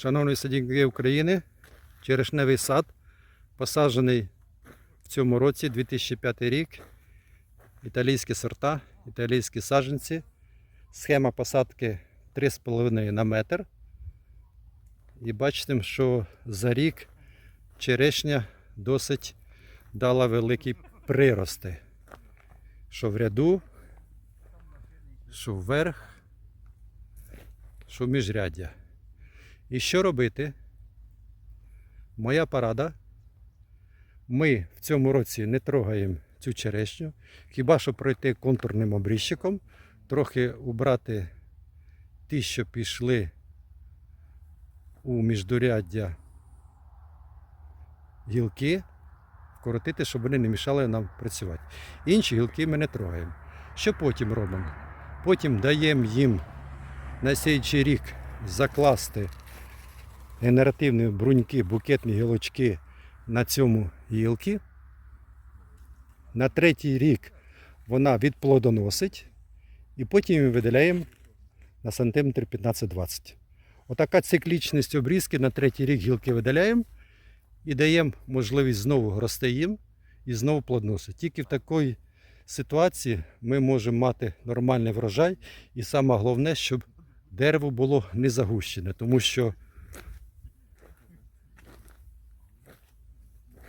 Шановні садівники України, черешневий сад посаджений в цьому році, 2005 рік. Італійські сорта, італійські саджанці. Схема посадки 3,5 на метр. І бачите, що за рік черешня досить дала великі прирости. Що в ряду, що вверх, що в міжряддя. І що робити? Моя порада. Ми в цьому році не трогаємо цю черешню, хіба що пройти контурним обріжчиком, трохи убрати ті, що пішли у міждуряддя гілки, вкоротити, щоб вони не мішали нам працювати. Інші гілки ми не трогаємо. Що потім робимо? Потім даємо їм на слідчий рік закласти генеративні бруньки, букетні гілочки на цьому гілки. На третій рік вона відплодоносить, і потім видаляємо на сантиметр 15-20. Отака циклічність обрізки на третій рік гілки видаляємо і даємо можливість знову рости їм і знову плодоносить. Тільки в такій ситуації ми можемо мати нормальний врожай, і саме головне, щоб дерево було не загущене, тому що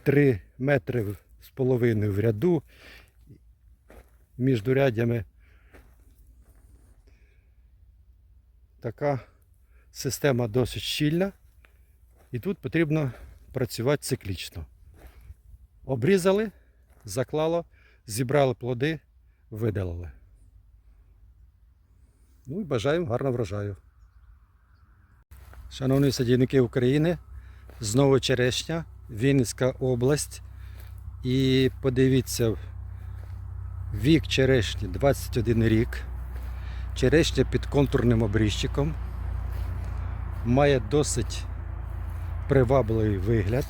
3 метри з половиною в ряду між рядями. Така система досить щільна. І тут потрібно працювати циклічно. Обрізали, заклало, зібрали плоди, видалили. Ну і бажаємо гарного врожаю. Шановні садівники України, знову черешня, Вінницька область. І подивіться, вік черешні 21 рік. Черешня під контурним обріжчиком. Має досить привабливий вигляд.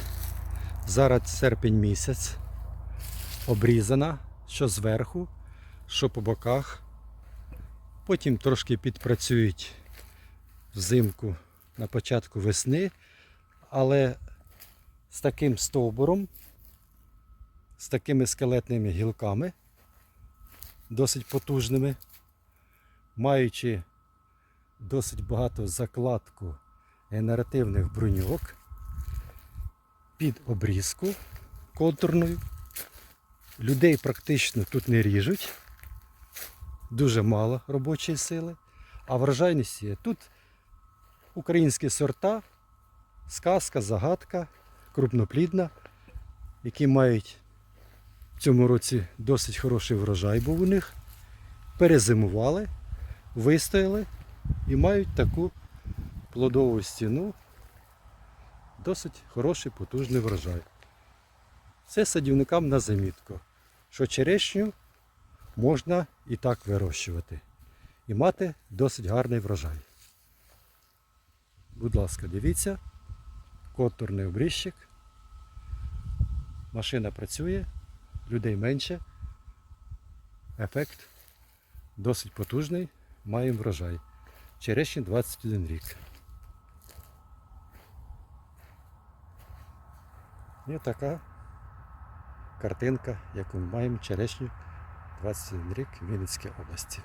Зараз серпень місяць. Обрізана, що зверху, що по боках. Потім трошки підпрацюють взимку на початку весни, але з таким стовбуром, з такими скелетними гілками, досить потужними, маючи досить багато закладку генеративних бруньок під обрізку контурною. Людей практично тут не ріжуть, дуже мало робочої сили, а врожайність є. Тут українські сорта, сказка, загадка, крупноплідна, які мають в цьому році досить хороший врожай був у них. Перезимували, вистояли і мають таку плодову стіну. Досить хороший потужний врожай. Це садівникам на замітку, що черешню можна і так вирощувати і мати досить гарний врожай. Будь ласка, дивіться, контурний обріжчик. Машина працює, людей менше. Ефект досить потужний, маємо врожай. Черешні 21 рік. І така картинка, яку ми маємо черешню 21 рік в Вінницькій області.